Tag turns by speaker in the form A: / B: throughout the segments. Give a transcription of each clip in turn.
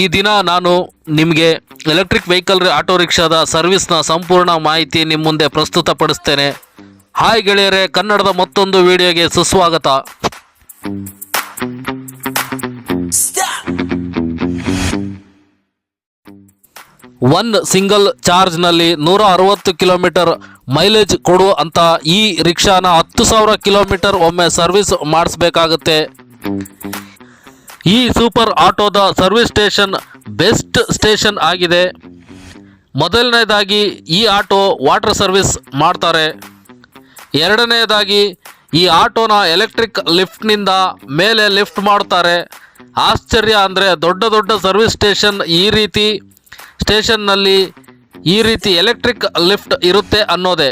A: ಈ ದಿನ ನಾನು ನಿಮಗೆ ಎಲೆಕ್ಟ್ರಿಕ್ ವೆಹಿಕಲ್ ಆಟೋ ರಿಕ್ಷಾದ ಸರ್ವಿಸ್ನ ಸಂಪೂರ್ಣ ಮಾಹಿತಿ ನಿಮ್ಮ ಮುಂದೆ ಪ್ರಸ್ತುತಪಡಿಸ್ತೇನೆ. ಹಾಯ್ ಗೆಳೆಯರೆ, ಕನ್ನಡದ ಮತ್ತೊಂದು ವಿಡಿಯೋಗೆ ಸುಸ್ವಾಗತ. ಒನ್ ಸಿಂಗಲ್ ಚಾರ್ಜ್ನಲ್ಲಿ ನೂರ ಅರವತ್ತು ಕಿಲೋಮೀಟರ್ ಮೈಲೇಜ್ ಕೊಡು ಅಂತ ಈ ರಿಕ್ಷಾನ ಹತ್ತು ಸಾವಿರ ಕಿಲೋಮೀಟರ್ ಒಮ್ಮೆ ಸರ್ವಿಸ್ ಮಾಡಿಸ್ಬೇಕಾಗುತ್ತೆ. ಈ ಸೂಪರ್ ಆಟೋದ ಸರ್ವಿಸ್ ಸ್ಟೇಷನ್ ಬೆಸ್ಟ್ ಸ್ಟೇಷನ್ ಆಗಿದೆ. ಮೊದಲನೇದಾಗಿ ಈ ಆಟೋ ವಾಟರ್ ಸರ್ವಿಸ್ ಮಾಡ್ತಾರೆ. ಎರಡನೆಯದಾಗಿ ಈ ಆಟೋನ ಎಲೆಕ್ಟ್ರಿಕ್ ಲಿಫ್ಟ್ನಿಂದ ಮೇಲೆ ಲಿಫ್ಟ್ ಮಾಡ್ತಾರೆ. ಆಶ್ಚರ್ಯ ಅಂದರೆ ದೊಡ್ಡ ದೊಡ್ಡ ಸರ್ವಿಸ್ ಸ್ಟೇಷನ್ ಈ ರೀತಿ ಸ್ಟೇಷನ್ನಲ್ಲಿ ಈ ರೀತಿ ಎಲೆಕ್ಟ್ರಿಕ್ ಲಿಫ್ಟ್ ಇರುತ್ತೆ ಅನ್ನೋದೇ.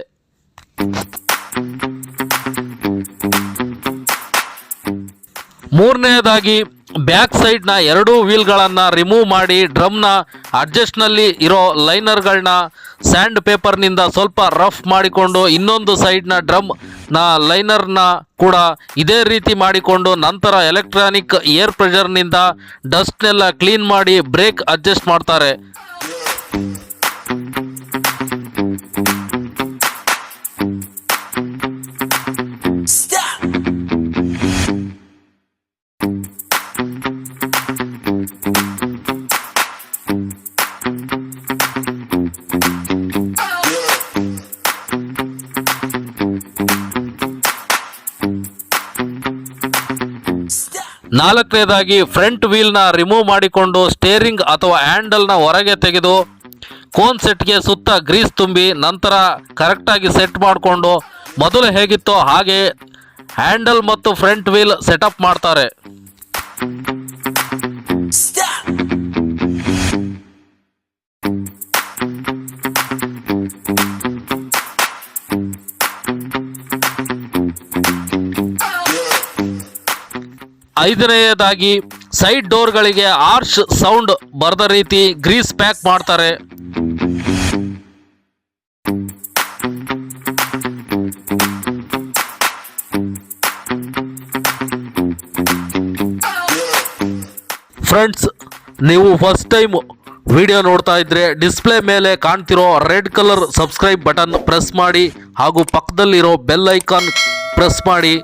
A: ಮೂರನೆಯದಾಗಿ ಬ್ಯಾಕ್ ಸೈಡ್ನ ಎರಡೂ ವೀಲ್ಗಳನ್ನು ರಿಮೂವ್ ಮಾಡಿ ಡ್ರಮ್ನ ಅಡ್ಜಸ್ಟ್ನಲ್ಲಿ ಇರೋ ಲೈನರ್ಗಳನ್ನ ಸ್ಯಾಂಡ್ ಪೇಪರ್ನಿಂದ ಸ್ವಲ್ಪ ರಫ್ ಮಾಡಿಕೊಂಡು ಇನ್ನೊಂದು ಸೈಡ್ನ ಡ್ರಮ್ನ ಲೈನರ್ನ ಕೂಡ ಇದೇ ರೀತಿ ಮಾಡಿಕೊಂಡು ನಂತರ ಎಲೆಕ್ಟ್ರಾನಿಕ್ ಏರ್ ಪ್ರೆಷರ್ನಿಂದ ಡಸ್ಟ್ನೆಲ್ಲ ಕ್ಲೀನ್ ಮಾಡಿ ಬ್ರೇಕ್ ಅಡ್ಜಸ್ಟ್ ಮಾಡ್ತಾರೆ. ನಾಲ್ಕನೇದಾಗಿ ಫ್ರಂಟ್ ವೀಲ್ನ ರಿಮೂವ್ ಮಾಡಿಕೊಂಡು ಸ್ಟೇರಿಂಗ್ ಅಥವಾ ಹ್ಯಾಂಡಲ್ನ ಹೊರಗೆ ತೆಗೆದು ಕೋನ್ ಸೆಟ್ಗೆ ಸುತ್ತ ಗ್ರೀಸ್ ತುಂಬಿ ನಂತರ ಕರೆಕ್ಟಾಗಿ ಸೆಟ್ ಮಾಡಿಕೊಂಡು ಮೊದಲು ಹೇಗಿತ್ತೋ ಹಾಗೆ ಹ್ಯಾಂಡಲ್ ಮತ್ತು ಫ್ರಂಟ್ ವೀಲ್ ಸೆಟಪ್ ಮಾಡ್ತಾರೆ. ಐದನೆಯದಾಗಿ ಸೈಡ್ ಡೋರ್ಗಳಿಗೆ ಆರ್ಶ್ ಸೌಂಡ್ ಬರದ ರೀತಿ ಗ್ರೀಸ್ ಪ್ಯಾಕ್ ಮಾಡ್ತಾರೆ. ಫ್ರೆಂಡ್ಸ್, ನೀವು ಫಸ್ಟ್ ಟೈಮ್ ವಿಡಿಯೋ ನೋಡ್ತಾ ಇದ್ರೆ ಡಿಸ್ಪ್ಲೇ ಮೇಲೆ ಕಾಣ್ತಿರೋ red colour subscribe button press ಮಾಡಿ ಹಾಗೂ ಪಕ್ಕದಲ್ಲಿರೋ ಬೆಲ್ ಐಕಾನ್ ಪ್ರೆಸ್ ಮಾಡಿ.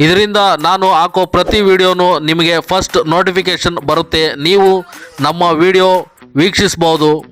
A: ಇದರಿಂದ ನಾನು ಹಾಕೋ ಪ್ರತಿ ವಿಡಿಯೋನು ನಿಮಗೆ ಫಸ್ಟ್ ನೋಟಿಫಿಕೇಷನ್ ಬರುತ್ತೆ. ನೀವು ನಮ್ಮ ವಿಡಿಯೋ ವೀಕ್ಷಿಸ್ಬೋದು.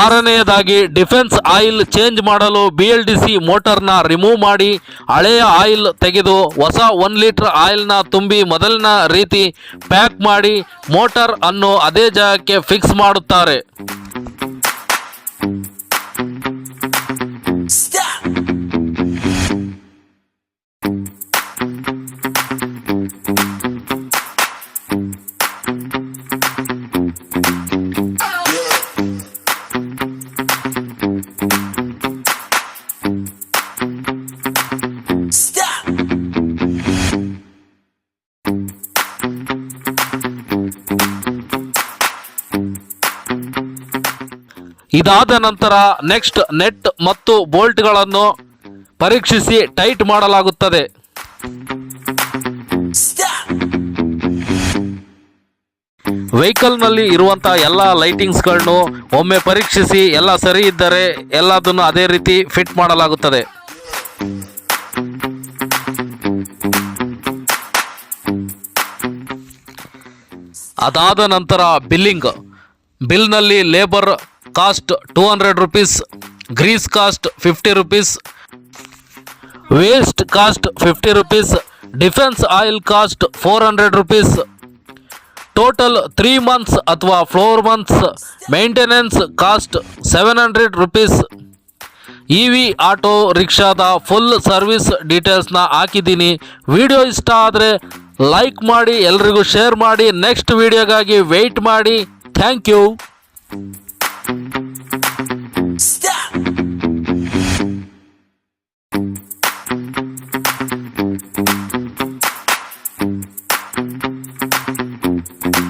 A: ಆರನೆಯದಾಗಿ ಡಿಫೆನ್ಸ್ ಆಯಿಲ್ ಚೇಂಜ್ ಮಾಡಲು ಬಿ ಎಲ್ ಡಿ ಸಿ ಮೋಟರ್ನ ರಿಮೂವ್ ಮಾಡಿ ಹಳೆಯ ಆಯಿಲ್ ತೆಗೆದು ಹೊಸ ಒನ್ ಲೀಟರ್ ಆಯಿಲ್ನ ತುಂಬಿ ಮೊದಲಿನ ರೀತಿ ಪ್ಯಾಕ್ ಮಾಡಿ ಮೋಟರ್ ಅನ್ನು ಅದೇ ಜಾಗಕ್ಕೆ ಫಿಕ್ಸ್ ಮಾಡುತ್ತಾರೆ. ಇದಾದ ನಂತರ ನೆಕ್ಸ್ಟ್ ನೆಟ್ ಮತ್ತು ಬೋಲ್ಟ್ಗಳನ್ನು ಪರೀಕ್ಷಿಸಿ ಟೈಟ್ ಮಾಡಲಾಗುತ್ತದೆ. ವೆಹಿಕಲ್ನಲ್ಲಿ ಇರುವಂತಹ ಎಲ್ಲ ಲೈಟಿಂಗ್ಸ್ಗಳನ್ನು ಒಮ್ಮೆ ಪರೀಕ್ಷಿಸಿ ಎಲ್ಲ ಸರಿ ಇದ್ದರೆ ಎಲ್ಲದನ್ನು ಅದೇ ರೀತಿ ಫಿಟ್ ಮಾಡಲಾಗುತ್ತದೆ. ಅದಾದ ನಂತರ billing. ಬಿಲ್ನಲ್ಲಿ labour cost two hundred rupees, grease cost fifty rupees, waste cost fifty rupees, defence oil cost four hundred rupees. Total three months ಅಥವಾ four months maintenance cost seven hundred rupees. E V auto ರಿಕ್ಷಾದ full service ಡೀಟೇಲ್ಸ್ನ ಹಾಕಿದ್ದೀನಿ. Video ಇಷ್ಟ ಆದರೆ like ಮಾಡಿ, ಎಲ್ರಿಗೂ share ಮಾಡಿ, next ವಿಡಿಯೋಗಾಗಿ wait ಮಾಡಿ. Thank you.